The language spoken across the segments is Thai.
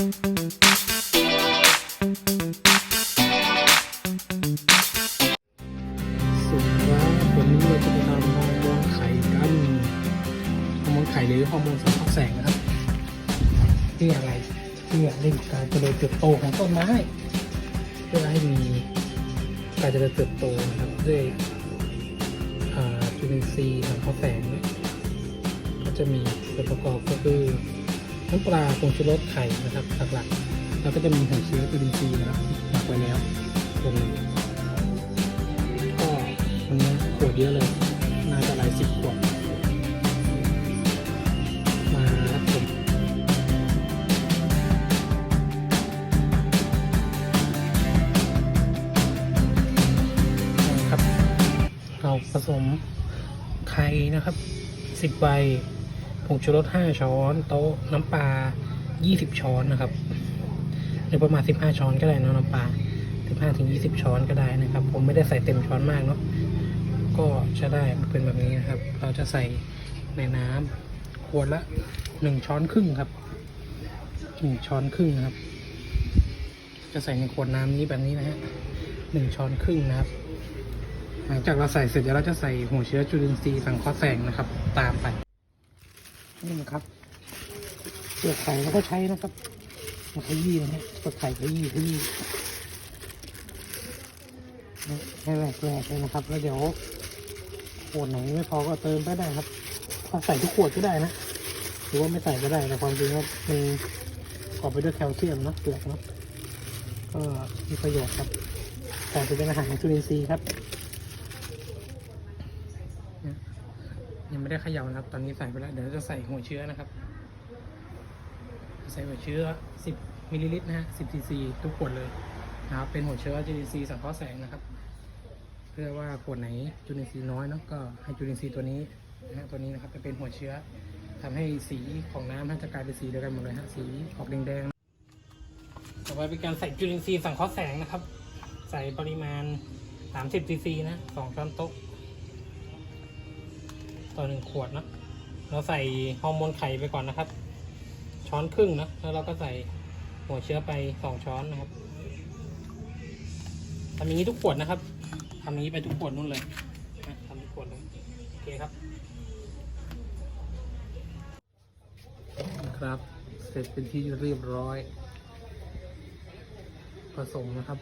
สุดแล้ววันนี้เราจะไปทำฮอร์โมนไข่กันฮอร์โมนไข่หรือฮอร์โมนสังเคราะห์แสงนะครับเพื่ออะไรเพื่อเร่งการเจริญเติบโตของต้นไม้เพื่อให้มีการเจริญเติบโตนะครับด้วยอ่าจุลินทรีย์สังเคราะห์แสงเนี่ยก็จะมีส่วนประกอบก็คือ น้ำปลาผงชูรสไข่นะครับหลักๆแล้วก็จะมีหัวเชื้อจุลินทรีย์นะครับหมักไว้แล้วตรงนี้ก็วันนี้ขวดเยอะเลยน่าจะหลายสิบขวดมาครับผมนะครับ เราผสมไข่นะครับสิบใบ ผงชูรสห้าช้อน โต๊ะน้ำปลายี่สิบช้อนนะครับหรือประมาณสิบห้าช้อนก็ได้นะน้ำปลาสิบห้าถึงยี่สิบช้อนก็ได้นะครับ ผมไม่ได้ใส่เต็มช้อนมากเนาะก็จะได้เป็นแบบนี้นะครับ เราจะใส่ในน้ำขวดละหนึ่งช้อนครึ่งครับหนึ่งช้อนครึ่งนะครับ จะใส่ในขวดน้ำนี้แบบนี้นะฮะหนึ่งช้อนครึ่งนะครับ หลังจากเราใส่เสร็จเดี๋ยวเราจะใส่หัวเชื้อจุลินทรีย์สังเคราะห์แสงนะครับ ตามไป นี่นะครับเปลือกไข่เราก็ใช้นะครับมาขยี้นะฮะเปลือกไข่ขยี้ขยี้ให้แหวกแหวกเลยนะครับ แล้วเดี๋ยวขวดไหนไม่พอก็เติมไปได้ครับถ้าใส่ทุกขวดก็ได้นะหรือว่าไม่ใส่ก็ได้แต่ความจริงว่ามันประกอบไปด้วยแคลเซียมนะเปลือกนะก็มีประโยชน์ครับแต่เป็นอาหารของจุลินทรีย์ครับ ยัง ไม่ได้เขย่านะครับ ตอนนี้ใส่ไปแล้ว เดี๋ยวเราจะใส่หัวเชื้อนะครับ ใส่หัวเชื้อ 10มิลลิลิตรนะฮะ10ซีซีทุกขวดเลยนะครับ เป็นหัวเชื้อจุลินทรีย์สังเคราะห์แสงนะครับ เพื่อว่าขวดไหนจุลินทรีย์น้อยเนาะก็ให้จุลินทรีย์ตัวนี้นะฮะตัวนี้นะครับจะเป็นหัวเชื้อทำให้สีของน้ำน่าจะกลายเป็นสีเดียวกันหมดเลยฮะสีออกแดงๆต่อไปเป็นการใส่จุลินทรีย์สังเคราะห์แสงนะครับ ใส่ปริมาณ 30ซีซีนะสองช้อนโต๊ะ ต่อหนึ่งขวดนะเราใส่ฮอร์โมนไข่ไปก่อนนะครับ ช้อนครึ่งนะแล้วเราก็ใส่หัวเชื้อไปสองช้อนนะครับทำอย่างนี้ทุกขวดนะครับทำอย่างนี้ไปทุกขวดนู่นเลยทำทุกขวดเลยโอเคครับ ครับ เสร็จเป็นที่เรียบร้อย ผสมนะครับ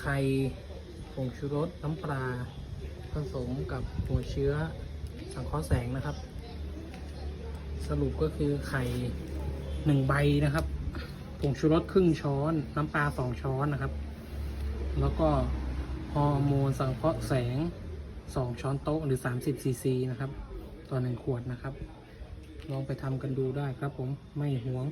ไข่ผงชูรสน้ำปลาผสมกับหัวเชื้อ สังเคราะห์แสงนะครับ สรุปก็คือไข่หนึ่งใบนะครับผงชูรสครึ่งช้อน น้ำปลาสองช้อนนะครับ แล้วก็ฮอร์โมนสังเคราะห์แสงสองช้อนโต๊ะหรือ30ซีซีนะครับ ต่อหนึ่งขวดนะครับ ลองไปทำกันดูได้ครับผมไม่หวง